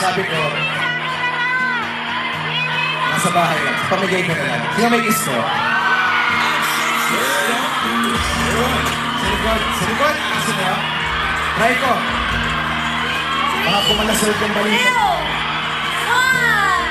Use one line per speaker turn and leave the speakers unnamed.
sabi ko, nasa bahay lang. Pamigay ko na lang. Sino may kiss ko? Yun. Sa likod. Sa likod. Kasi na. Try ko. Baka pumalasal yung balita.
Two, one.